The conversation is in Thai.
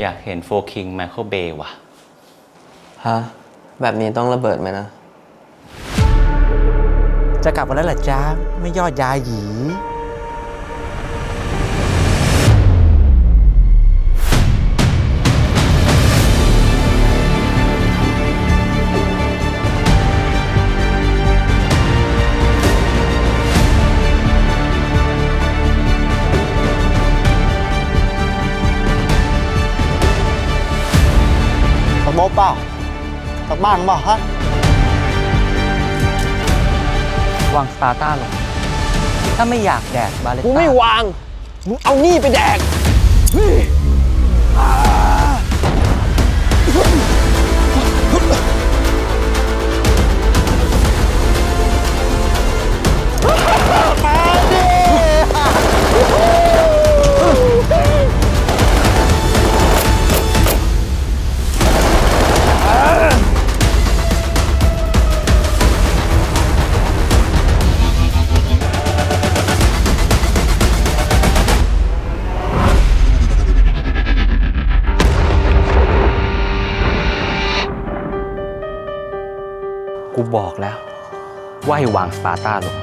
อยากเห็นโฟคิงไมเคิลเบย์ว่ะ ฮะ แบบนี้ต้องระเบิดไหมนะ จะกลับมาแล้วเหรอจ๊ะไม่ยอดยาหยี สักโมกเปล่าสักบ้างเปล่าฮะวางสตาร์ต้าลง ถ้าไม่อยากแดกบาเลต้า กูไม่วาง มึงเอานี่ไปแดก กูบอกแล้วว่าให้วางสปาร์ต้าลง